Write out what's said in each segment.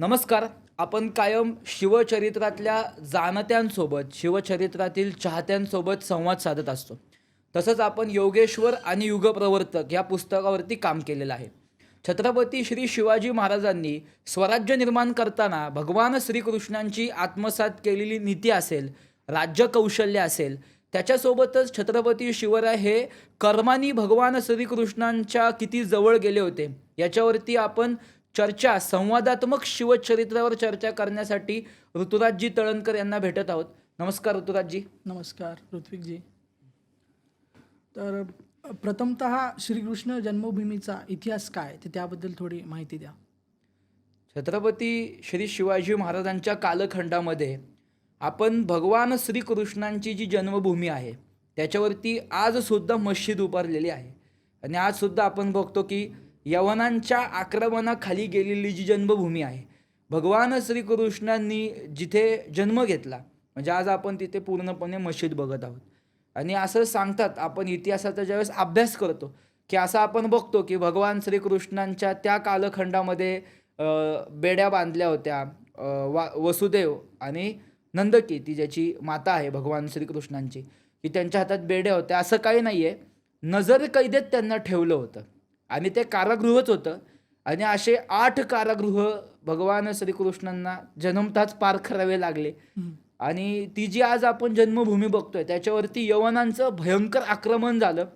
नमस्कार आपण कायम शिवचरित्रातल्या जाणत्यांसोबत शिवचरित्रातील चाहत्यांसोबत संवाद साधत असतो. तसंच आपण योगेश्वर आणि युगप्रवर्तक या पुस्तकावरती काम केलेलं आहे. छत्रपती श्री शिवाजी महाराजांनी स्वराज्य निर्माण करताना भगवान श्रीकृष्णांची आत्मसात केलेली नीती असेल राज्य कौशल्य असेल त्याच्यासोबतच छत्रपती शिवराय हे कर्मानी भगवान श्रीकृष्णांच्या किती जवळ गेले होते याच्यावरती आपण चर्चा संवादात्मक शिवचरित्रावर चर्चा करण्यासाठी ऋतुराजजी तळणकर यांना भेटत आहोत. नमस्कार ऋतुराजजी. नमस्कार ऋत्विकजी. तर प्रथमत श्रीकृष्ण जन्मभूमीचा इतिहास काय ते त्याबद्दल थोडी माहिती द्या. छत्रपती श्री शिवाजी महाराजांच्या कालखंडामध्ये आपण भगवान श्रीकृष्णांची जी जन्मभूमी आहे त्याच्यावरती आजसुद्धा मस्जिद उभारलेली आहे. आणि आजसुद्धा आपण बघतो की यवनांच्या आक्रमणाखाली गेलेली जी जन्मभूमी आहे भगवान श्रीकृष्णांनी जिथे जन्म घेतला म्हणजे आज आपण तिथे पूर्णपणे मशीद बघत आहोत. आणि असं सांगतात आपण इतिहासाचा ज्यावेळेस अभ्यास करतो की असं आपण बघतो की भगवान श्रीकृष्णांच्या त्या कालखंडामध्ये बेड्या बांधल्या होत्या वा वसुदेव आणि नंदकी ती ज्याची माता आहे भगवान श्रीकृष्णांची की त्यांच्या हातात बेड्या होत्या असं काही नाही आहे नजर कैदेत त्यांना ठेवलं होतं. आणि ते कारागृहच होतं. आणि असे आठ कारागृह भगवान श्रीकृष्णांना जन्मताच पार करावे लागले. आणि ती जी आज आपण जन्मभूमी बघतोय त्याच्यावरती यवनांचं भयंकर आक्रमण झालं.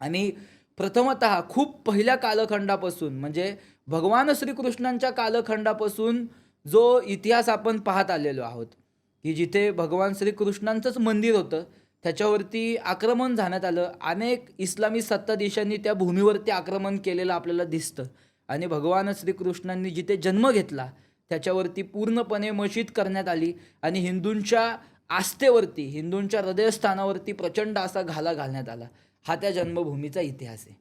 आणि प्रथमत खूप पहिल्या कालखंडापासून म्हणजे भगवान श्रीकृष्णांच्या कालखंडापासून जो इतिहास आपण पाहत आलेलो आहोत की जिथे भगवान श्रीकृष्णांचंच मंदिर होतं त्याच्यावरती आक्रमण झाण्यात आलं. अनेक इस्लामी सत्ताधीशांनी त्या भूमीवरती आक्रमण केलेलं आपल्याला दिसतं. आणि भगवान श्रीकृष्णांनी जिथे जन्म घेतला त्याच्यावरती पूर्णपणे मशीद करण्यात आली आणि हिंदूंच्या आस्थेवरती हिंदूंच्या हृदयस्थानावरती प्रचंड असा घाला घालण्यात आला. हा त्या जन्मभूमीचा इतिहास आहे.